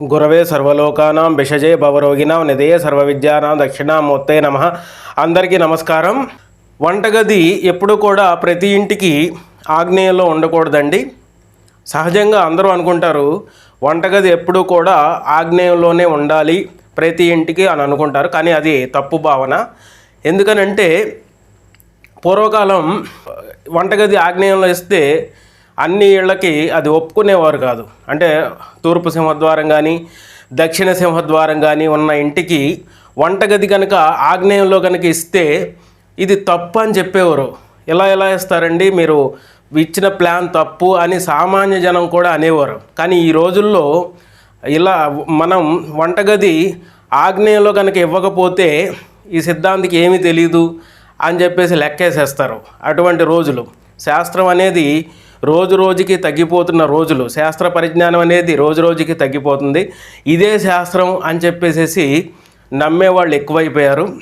గురవే సర్వలోకానాం విషజే భవరోగినాం నిధయే సర్వవిద్యానాం దక్షిణామూర్తే నమ. అందరికీ నమస్కారం. వంటగది ఎప్పుడు కూడా ప్రతి ఇంటికి ఆగ్నేయంలో ఉండకూడదండి. సహజంగా అందరూ అనుకుంటారు వంటగది ఎప్పుడూ కూడా ఆగ్నేయంలోనే ఉండాలి ప్రతి ఇంటికి అని అనుకుంటారు కానీ అది తప్పు భావన. ఎందుకనంటే పూర్వకాలం వంటగది ఆగ్నేయంలో ఇస్తే అన్ని ఇళ్ళకి అది ఒప్పుకునేవారు కాదు. అంటే తూర్పు సింహద్వారం కానీ దక్షిణ సింహద్వారం కానీ ఉన్న ఇంటికి వంటగది కనుక ఆగ్నేయంలో కనుక ఇస్తే ఇది తప్పు అని చెప్పేవారు. ఎలా ఎలా ఇస్తారండి మీరు ఇచ్చిన ప్లాన్ తప్పు అని సామాన్య జనం కూడా అనేవారు. కానీ ఈ రోజుల్లో ఇలా మనం వంటగది ఆగ్నేయంలో కనుక ఇవ్వకపోతే ఈ సిద్ధాంతికి ఏమీ తెలియదు అని చెప్పేసి లెక్కేసేస్తారు అటువంటి రోజులు. శాస్త్రం అనేది రోజు రోజుకి తగ్గిపోతున్న రోజులు. శాస్త్ర పరిజ్ఞానం అనేది రోజు రోజుకి తగ్గిపోతుంది. ఇదే శాస్త్రం అని చెప్పేసేసి నమ్మేవాళ్ళు ఎక్కువైపోయారు.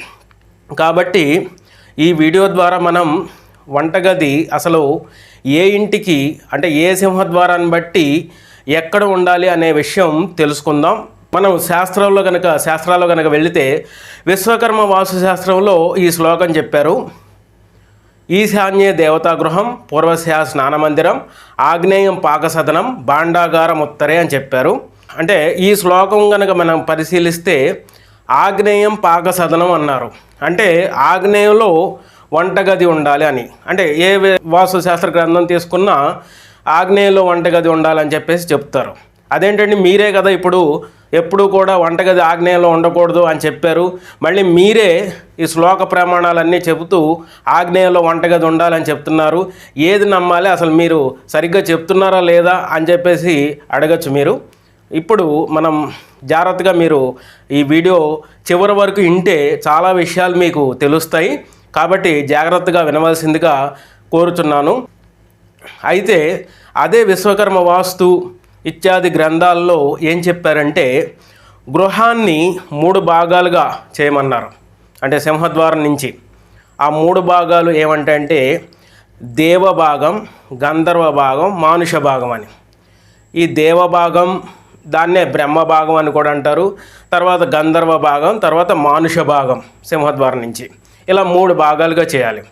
కాబట్టి ఈ వీడియో ద్వారా మనం వంటగది అసలు ఏ ఇంటికి అంటే ఏ సింహద్వారాన్ని బట్టి ఎక్కడ ఉండాలి అనే విషయం తెలుసుకుందాం. మనం శాస్త్రంలో కనుక శాస్త్రాల్లో కనుక వెళితే విశ్వకర్మ వాస్తు శాస్త్రంలో ఈ శ్లోకం చెప్పారు. ఈశాన్య దేవతాగృహం పూర్వశా స్నానమందిరం ఆగ్నేయం పాకసదనం భాండాగారం ఉత్తరే అని చెప్పారు. అంటే ఈ శ్లోకం కనుక మనం పరిశీలిస్తే ఆగ్నేయం పాకసదనం అన్నారు. అంటే ఆగ్నేయంలో వంటగది ఉండాలి అని. అంటే ఏ వాస్తుశాస్త్ర గ్రంథం తీసుకున్నా ఆగ్నేయంలో వంటగది ఉండాలని చెప్పేసి చెప్తారు. అదేంటండి మీరే కదా ఇప్పుడు ఎప్పుడూ కూడా వంటగది ఆగ్నేయంలో ఉండకూడదు అని చెప్పారు. మళ్ళీ మీరే ఈ శ్లోక ప్రమాణాలన్నీ చెబుతూ ఆగ్నేయంలో వంటగది ఉండాలని చెప్తున్నారు. ఏది నమ్మాలి? అసలు మీరు సరిగ్గా చెప్తున్నారా లేదా అని చెప్పేసి అడగచ్చు మీరు. ఇప్పుడు మనం జాగ్రత్తగా మీరు ఈ వీడియో చివరి వరకు వింటే చాలా విషయాలు మీకు తెలుస్తాయి. కాబట్టి జాగ్రత్తగా వినవలసిందిగా కోరుచున్నాను. అయితే అదే విశ్వకర్మ వాస్తు ఇత్యాది గ్రంథాల్లో ఏం చెప్పారంటే గృహాన్ని మూడు భాగాలుగా చేయమన్నారు. అంటే సింహద్వారం నుంచి. ఆ మూడు భాగాలు ఏమంటే దేవభాగం దేవ భాగం గంధర్వ భాగం మానుష భాగం అని. ఈ దేవ భాగం దాన్నే బ్రహ్మ భాగం అని కూడా అంటారు. తర్వాత గంధర్వ భాగం తర్వాత మానుష భాగం సింహద్వారం నుంచి. ఇలా మూడు భాగాలుగా చేయాలి.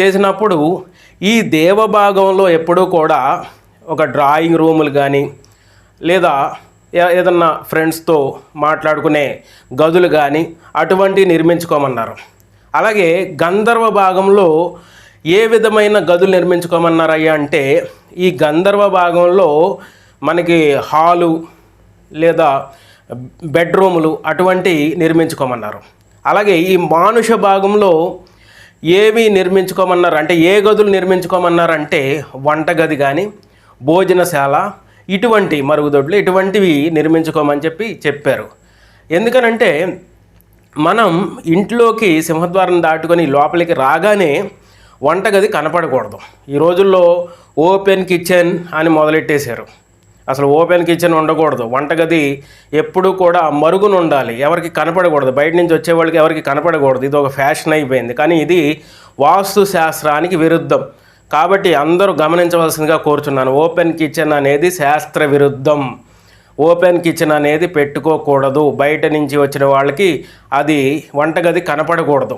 చేసినప్పుడు ఈ దేవ భాగంలో ఎప్పుడూ కూడా ఒక డ్రాయింగ్ రూములు కానీ లేదా ఏదన్నా ఫ్రెండ్స్తో మాట్లాడుకునే గదులు కానీ అటువంటివి నిర్మించుకోమన్నారు. అలాగే గంధర్వ భాగంలో ఏ విధమైన గదులు నిర్మించుకోమన్నారయ్యా అంటే ఈ గంధర్వ భాగంలో మనకి హాలు లేదా బెడ్రూములు అటువంటి నిర్మించుకోమన్నారు. అలాగే ఈ మానుష భాగంలో ఏవి నిర్మించుకోమన్నారు అంటే ఏ గదులు నిర్మించుకోమన్నారంటే వంటగది కానీ భోజనశాల ఇటువంటి మరుగుదొడ్లు ఇటువంటివి నిర్మించుకోమని చెప్పి చెప్పారు. ఎందుకనంటే మనం ఇంట్లోకి సింహద్వారం దాటుకొని లోపలికి రాగానే వంటగది కనపడకూడదు. ఈ రోజుల్లో ఓపెన్ కిచెన్ అని మొదలెట్టేశారు. అసలు ఓపెన్ కిచెన్ ఉండకూడదు. వంటగది ఎప్పుడూ కూడా మరుగున ఉండాలి ఎవరికి కనపడకూడదు. బయట నుంచి వచ్చేవాళ్ళకి ఎవరికి కనపడకూడదు. ఇది ఒక ఫ్యాషన్ అయిపోయింది. కానీ ఇది వాస్తు శాస్త్రానికి విరుద్ధం. కాబట్టి అందరూ గమనించవలసిందిగా కోరుచున్నాను. ఓపెన్ కిచెన్ అనేది శాస్త్ర విరుద్ధం. ఓపెన్ కిచెన్ అనేది పెట్టుకోకూడదు. బయట నుంచి వచ్చిన వాళ్ళకి అది వంటగది కనపడకూడదు.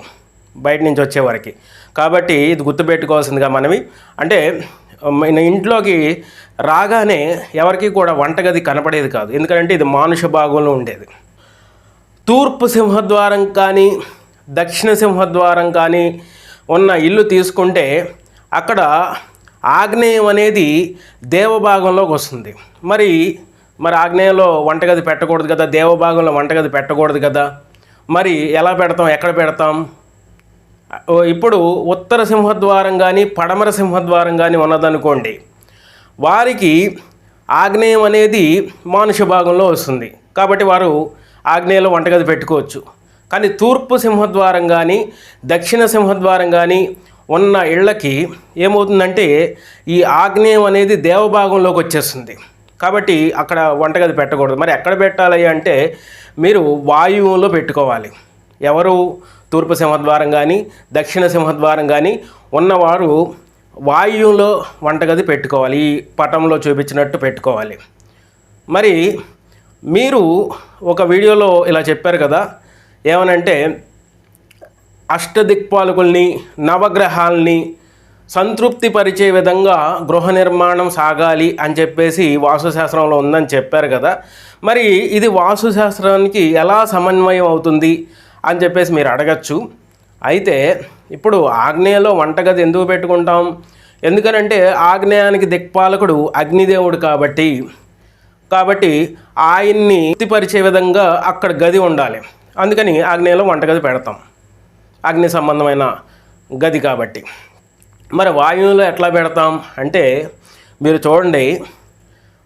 బయట నుంచి వచ్చేవారికి కాబట్టి ఇది గుర్తుపెట్టుకోవాల్సిందిగా మనవి. అంటే ఇంట్లోకి రాగానే ఎవరికి కూడా వంటగది కనపడేది కాదు. ఎందుకంటే ఇది మానుష భాగంలో ఉండేది. తూర్పు సింహద్వారం కానీ దక్షిణ సింహద్వారం కానీ ఉన్న ఇల్లు తీసుకుంటే అక్కడ ఆగ్నేయం అనేది దేవభాగంలోకి వస్తుంది. మరి మరి ఆగ్నేయంలో వంటగది పెట్టకూడదు కదా? దేవభాగంలో వంటగది పెట్టకూడదు కదా? మరి ఎలా పెడతాం? ఎక్కడ పెడతాం? ఇప్పుడు ఉత్తర సింహద్వారం కానీ పడమర సింహద్వారం కానీ ఉన్నదనుకోండి వారికి ఆగ్నేయం అనేది మానుష భాగంలో వస్తుంది. కాబట్టి వారు ఆగ్నేయంలో వంటగది పెట్టుకోవచ్చు. కానీ తూర్పు సింహద్వారం కానీ దక్షిణ సింహద్వారం కానీ ఉన్న ఇళ్ళకి ఏమవుతుందంటే ఈ ఆగ్నేయం అనేది దేవభాగంలోకి వచ్చేస్తుంది. కాబట్టి అక్కడ వంటగది పెట్టకూడదు. మరి ఎక్కడ పెట్టాలి అంటే మీరు వాయువులో పెట్టుకోవాలి. ఎవరు తూర్పు సింహద్వారం కానీ దక్షిణ సింహద్వారం కానీ ఉన్నవారు వాయువులో వంటగది పెట్టుకోవాలి. ఈ పటంలో చూపించినట్టు పెట్టుకోవాలి. మరి మీరు ఒక వీడియోలో ఇలా చెప్పారు కదా. ఏమనంటే అష్టదిక్పాలకుల్ని నవగ్రహాల్ని సంతృప్తి పరిచే విధంగా గృహ నిర్మాణం సాగాలి అని చెప్పేసి వాస్తుశాస్త్రంలో ఉందని చెప్పారు కదా. మరి ఇది వాస్తుశాస్త్రానికి ఎలా సమన్వయం అవుతుంది అని చెప్పేసి మీరు అడగచ్చు. అయితే ఇప్పుడు ఆగ్నేయలో వంటగది ఎందుకు పెట్టుకుంటాం? ఎందుకనంటే ఆగ్నేయానికి దిక్పాలకుడు అగ్నిదేవుడు కాబట్టి కాబట్టి ఆయన్ని తృప్తిపరిచే విధంగా అక్కడ గది ఉండాలి. అందుకని ఆగ్నేయంలో వంటగది పెడతాం. అగ్ని సంబంధమైన గది కాబట్టి. మరి వాయువులో ఎట్లా పెడతాం అంటే మీరు చూడండి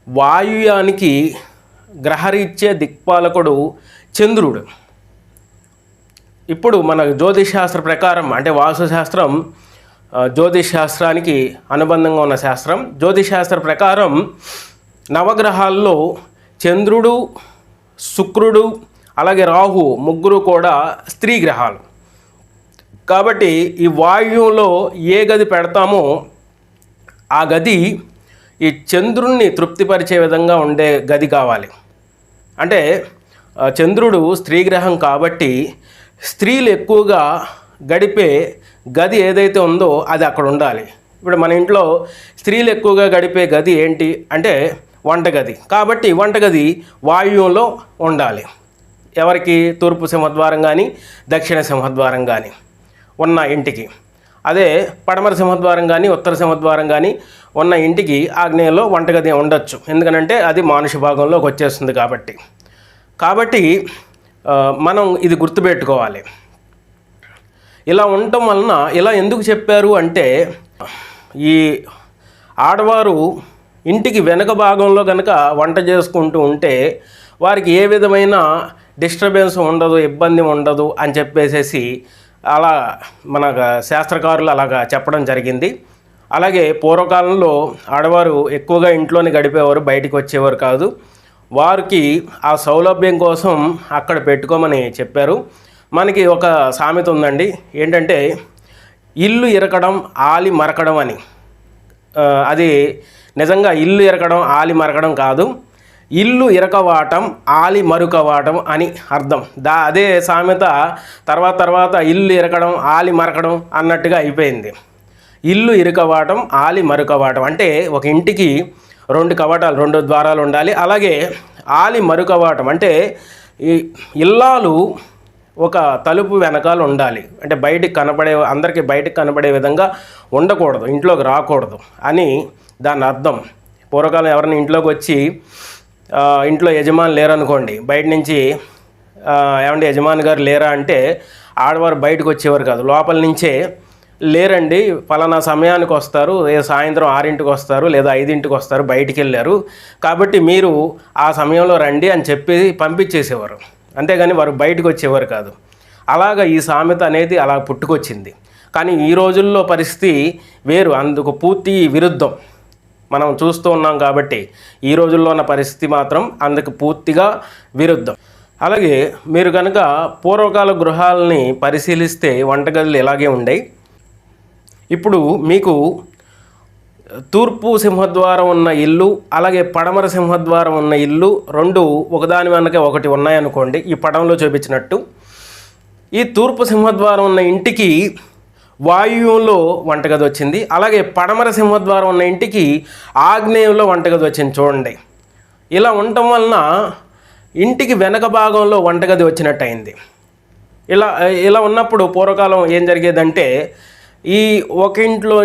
వాయుయానికి గ్రహరీత్యే దిక్పాలకుడు చంద్రుడు. ఇప్పుడు మన జ్యోతిశాస్త్ర ప్రకారం అంటే వాస్తుశాస్త్రం జ్యోతిష్ శాస్త్రానికి అనుబంధంగా ఉన్న శాస్త్రం. జ్యోతిశాస్త్ర ప్రకారం నవగ్రహాల్లో చంద్రుడు శుక్రుడు అలాగే రాహు ముగ్గురు కూడా స్త్రీ గ్రహాలు. కాబట్టి ఈ వాయువులో ఏ గది పెడతామో ఆ గది ఈ చంద్రుణ్ణి తృప్తిపరిచే విధంగా ఉండే గది కావాలి. అంటే చంద్రుడు స్త్రీ గ్రహం కాబట్టి స్త్రీలు ఎక్కువగా గడిపే గది ఏదైతే ఉందో అది అక్కడ ఉండాలి. ఇప్పుడు మన ఇంట్లో స్త్రీలు ఎక్కువగా గడిపే గది ఏంటి అంటే వంటగది. కాబట్టి వంటగది వాయువులో ఉండాలి. ఎవరికి? తూర్పు సింహద్వారం కానీ దక్షిణ సింహద్వారం కానీ ఉన్న ఇంటికి. అదే పడమర సింహద్వారం కానీ ఉత్తర సింహద్వారం కానీ ఉన్న ఇంటికి ఆగ్నేయంలో వంటగది ఉండొచ్చు. ఎందుకనంటే అది మానుష భాగంలోకి వచ్చేస్తుంది కాబట్టి. కాబట్టి మనం ఇది గుర్తుపెట్టుకోవాలి. ఇలా ఉండటం వలన ఇలా ఎందుకు చెప్పారు అంటే ఈ ఆడవారు ఇంటికి వెనక భాగంలో కనుక వంట చేసుకుంటూ ఉంటే వారికి ఏ విధమైన డిస్టర్బెన్స్ ఉండదు ఇబ్బంది ఉండదు అని చెప్పేసేసి అలా మన శాస్త్రకారులు అలాగా చెప్పడం జరిగింది. అలాగే పూర్వకాలంలో ఆడవారు ఎక్కువగా ఇంట్లోనే గడిపేవారు బయటికి వచ్చేవారు కాదు. వారికి ఆ సౌలభ్యం కోసం అక్కడ పెట్టుకోమని చెప్పారు. మనకి ఒక సామెత ఉందండి. ఏంటంటే ఇల్లు ఇరకడం ఆలి మరకడం అని. అది నిజంగా ఇల్లు ఇరకడం ఆలి మరకడం కాదు. ఇల్లు ఇరకవాటం ఆలి మరుకవాటం అని అర్థం. దా అదే సామెత తర్వాత తర్వాత ఇల్లు ఇరకడం ఆలి మరకడం అన్నట్టుగా అయిపోయింది. ఇల్లు ఇరుకవాటం ఆలి మరుకవాటం అంటే ఒక ఇంటికి రెండు కవాటాలు రెండు ద్వారాలు ఉండాలి. అలాగే ఆలి మరుకవాటం అంటే ఈ ఇల్లాలు ఒక తలుపు వెనకాల ఉండాలి. అంటే బయటికి కనపడే అందరికీ బయటికి కనపడే విధంగా ఉండకూడదు ఇంట్లోకి రాకూడదు అని దాని అర్థం. పూర్వకాలం ఎవరైనా ఇంట్లోకి వచ్చి ఇంట్లో యజమాని లేరనుకోండి బయట నుంచి ఏమంటే ఏమండి యజమాని గారు లేరా అంటే ఆడవారు బయటకు వచ్చేవారు కాదు లోపల నుంచే లేరండి ఫలానా సమయానికి వస్తారు సాయంత్రం ఆరింటికి వస్తారు లేదా ఐదింటికి వస్తారు బయటికి వెళ్ళారు కాబట్టి మీరు ఆ సమయంలో రండి అని చెప్పి పంపించేసేవారు. అంతేగాని వారు బయటకు వచ్చేవారు కాదు. అలాగ ఈ సామెత అనేది అలా పుట్టుకొచ్చింది. కానీ ఈ రోజుల్లో పరిస్థితి వేరు అందుకు పూర్తి విరుద్ధం. మనం చూస్తూ ఉన్నాం కాబట్టి ఈ రోజుల్లో ఉన్న పరిస్థితి మాత్రం అందుకు పూర్తిగా విరుద్ధం. అలాగే మీరు కనుక పూర్వకాల గృహాలని పరిశీలిస్తే వంటగదులు ఇలాగే ఉండేవి ఇప్పుడు మీకు తూర్పు సింహద్వారం ఉన్న ఇల్లు అలాగే పడమర సింహద్వారం ఉన్న ఇల్లు రెండు ఒకదాని వెనక ఒకటి ఉన్నాయనుకోండి ఈ పడంలో చూపించినట్టు. ఈ తూర్పు సింహద్వారం ఉన్న ఇంటికి వాయువులో వంటగది వచ్చింది. అలాగే పడమర సింహద్వారం ఉన్న ఇంటికి ఆగ్నేయంలో వంటగది వచ్చింది చూడండి. ఇలా ఉండటం వలన ఇంటికి వెనక భాగంలో వంటగది వచ్చినట్టు అయింది ఇలా ఇలా ఉన్నప్పుడు పూర్వకాలం ఏం జరిగేదంటే ఈ ఒక ఇంట్లో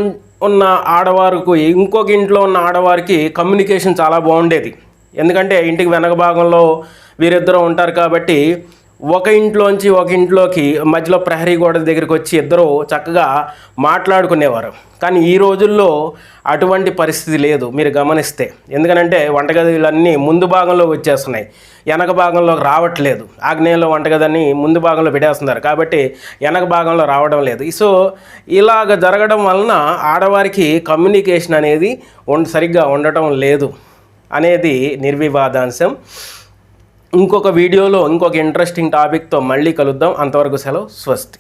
ఉన్న ఆడవారికి ఇంకొక ఇంట్లో ఉన్న ఆడవారికి కమ్యూనికేషన్ చాలా బాగుండేది. ఎందుకంటే ఇంటికి వెనక భాగంలో వీరిద్దరూ ఉంటారు కాబట్టి ఒక ఇంట్లోంచి ఒక ఇంట్లోకి మధ్యలో ప్రహరీ గోడ దగ్గరికి వచ్చి ఇద్దరు చక్కగా మాట్లాడుకునేవారు. కానీ ఈ రోజుల్లో అటువంటి పరిస్థితి లేదు మీరు గమనిస్తే. ఎందుకనంటే వంటగదులన్నీ ముందు భాగంలో వచ్చేస్తున్నాయి. వెనక భాగంలోకి రావట్లేదు. ఆగ్నేయంలో వంటగదని ముందు భాగంలో పెట్టేస్తున్నారు. కాబట్టి వెనక భాగంలో రావడం లేదు. సో ఇలాగ జరగడం వలన ఆడవారికి కమ్యూనికేషన్ అనేది సరిగ్గా ఉండటం లేదు అనేది నిర్వివాదాంశం. ఇంకొక వీడియోలో ఇంకొక ఇంట్రెస్టింగ్ టాపిక్తో మళ్ళీ కలుద్దాం. అంతవరకు సెలవు. స్వస్తి.